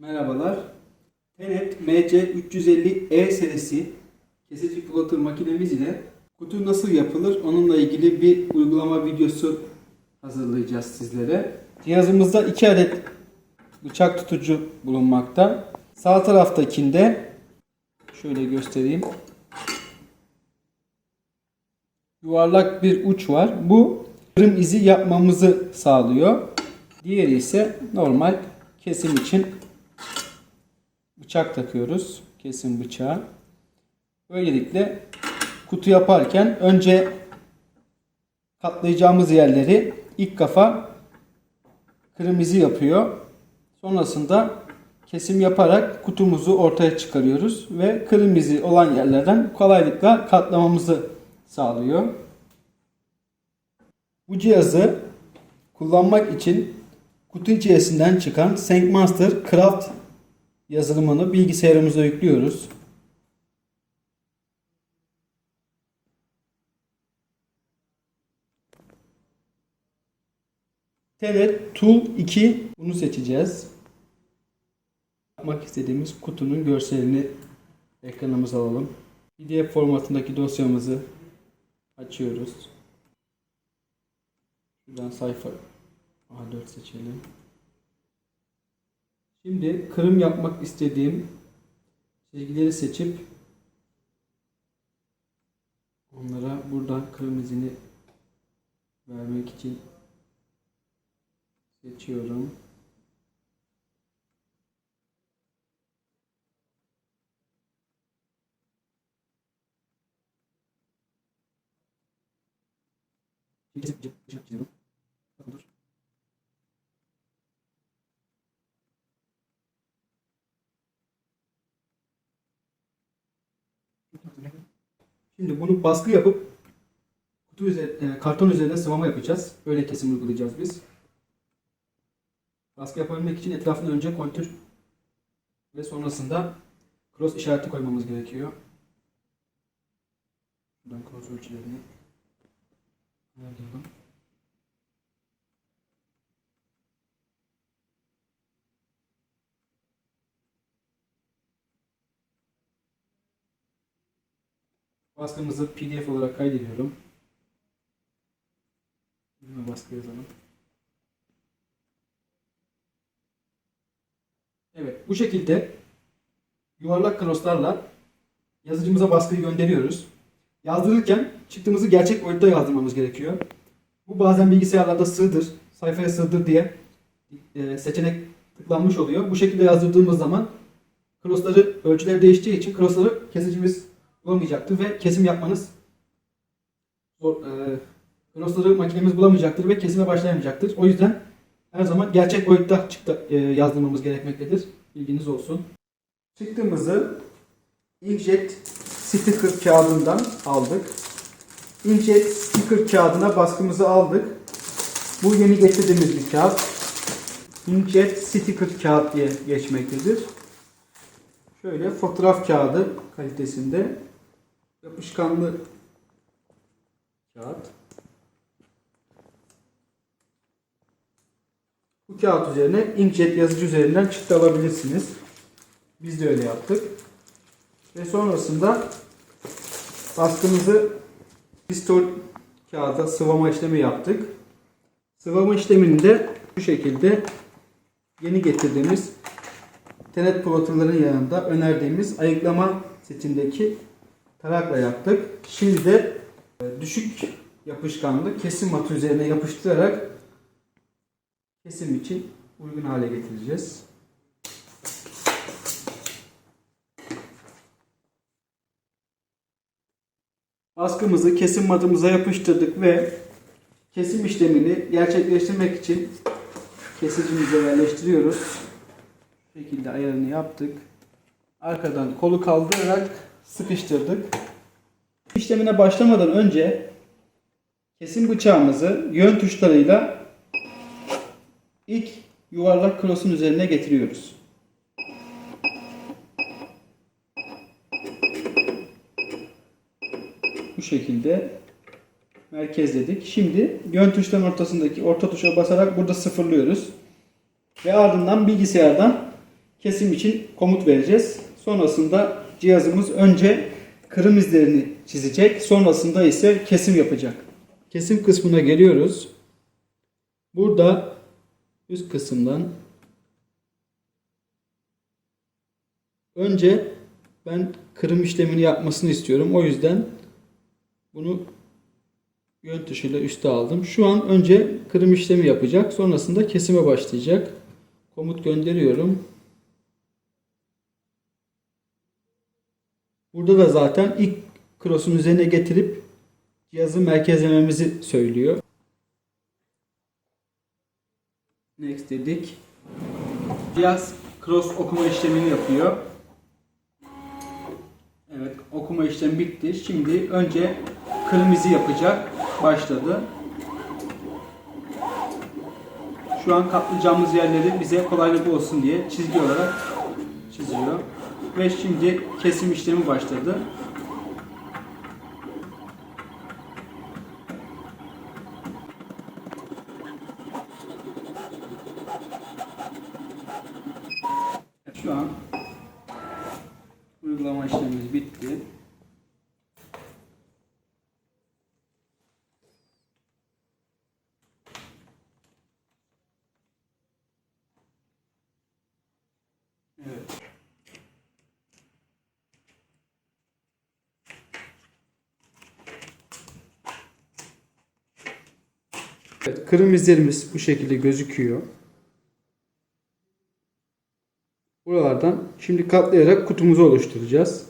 Merhabalar. Tenet MC350E serisi kesici plotter makinemiz ile kutu nasıl yapılır onunla ilgili bir uygulama videosu hazırlayacağız sizlere. Cihazımızda 2 adet bıçak tutucu bulunmakta. Sağ taraftakinde şöyle göstereyim. Yuvarlak bir uç var. Bu kırım izi yapmamızı sağlıyor. Diğeri ise normal kesim için bıçak takıyoruz. Kesim bıçağı. Böylelikle kutu yaparken önce katlayacağımız yerleri ilk kafa kırmızı yapıyor. Sonrasında kesim yaparak kutumuzu ortaya çıkarıyoruz ve kırmızı olan yerlerden kolaylıkla katlamamızı sağlıyor. Bu cihazı kullanmak için kutu içerisinden çıkan Syncmaster Craft yazılımını bilgisayarımıza yüklüyoruz. Tenet Tool 2 bunu seçeceğiz. Yapmak istediğimiz kutunun görselini ekranımıza alalım. PDF formatındaki dosyamızı açıyoruz. Şuradan sayfa A4 seçelim. Şimdi kırım yapmak istediğim çizgileri seçip onlara buradan kırım izini vermek için seçiyorum. Çiziyorum. Bakın Şimdi bunu baskı yapıp kutu üzerine, karton üzerine sıvama yapacağız. Öyle kesim uygulayacağız biz. Baskı yapabilmek için etrafına önce kontür ve sonrasında cross işareti koymamız gerekiyor. Şuradan cross ölçülerini ayarlayalım. Baskımızı PDF olarak kaydediyorum. Buna baskı yazalım. Evet, bu şekilde yuvarlak crosslarla yazıcımıza baskıyı gönderiyoruz. Yazdırırken çıktığımızı gerçek boyutta yazdırmamız gerekiyor. Bu bazen bilgisayarlarda sığdır, sayfaya sığdır diye e, seçenek tıklanmış oluyor. Bu şekilde yazdırdığımız zaman crossları ölçüleri değiştiği için crossları kesicimiz bulamayacaktır ve kesim yapmanız zor, e, crossları makinemiz bulamayacaktır ve kesime başlayamayacaktır. O yüzden her zaman gerçek boyutta çıktı, e, yazdırmamız gerekmektedir. Bilginiz olsun. Çıktığımızı inkjet sticker kağıdından aldık. Inkjet sticker kağıdına baskımızı aldık. Bu yeni getirdiğimiz bir kağıt. Inkjet sticker kağıt diye geçmektedir. Şöyle fotoğraf kağıdı kalitesinde yapışkanlı kağıt. Bu kağıt üzerine inkjet yazıcı üzerinden çıktı alabilirsiniz. Biz de öyle yaptık. Ve sonrasında baskımızı pistol kağıda sıvama işlemi yaptık. Sıvama işleminde bu şekilde yeni getirdiğimiz tenet plotterların yanında önerdiğimiz ayıklama setindeki tarakla yaptık. Şimdi de e, düşük yapışkanlı kesim matı üzerine yapıştırarak kesim için uygun hale getireceğiz. Baskımızı kesim matımıza yapıştırdık ve kesim işlemini gerçekleştirmek için kesicimize yerleştiriyoruz. Bu şekilde ayarını yaptık. Arkadan kolu kaldırarak sıkıştırdık. İşlemine başlamadan önce kesim bıçağımızı yön tuşlarıyla ilk yuvarlak krosun üzerine getiriyoruz. Bu şekilde merkezledik. Şimdi yön tuşların ortasındaki orta tuşa basarak burada sıfırlıyoruz. Ve ardından bilgisayardan kesim için komut vereceğiz. Sonrasında cihazımız önce kırım izlerini çizecek. Sonrasında ise kesim yapacak. Kesim kısmına geliyoruz. Burada üst kısımdan önce ben kırım işlemini yapmasını istiyorum. O yüzden bunu yön tuşuyla üste aldım. Şu an önce kırım işlemi yapacak. Sonrasında kesime başlayacak. Komut gönderiyorum. Burada da zaten ilk cross'un üzerine getirip cihazı merkezlememizi söylüyor. Next dedik. Cihaz cross okuma işlemini yapıyor. Evet, okuma işlemi bitti. Şimdi önce kırmızı yapacak. Başladı. Şu an katlayacağımız yerleri bize kolaylık olsun diye çizgi olarak çiziyor. Ve şimdi kesim işlemi başladı. Şu an uygulama işlemimiz bitti. Evet. Evet, kırım izlerimiz bu şekilde gözüküyor. Buralardan şimdi katlayarak kutumuzu oluşturacağız.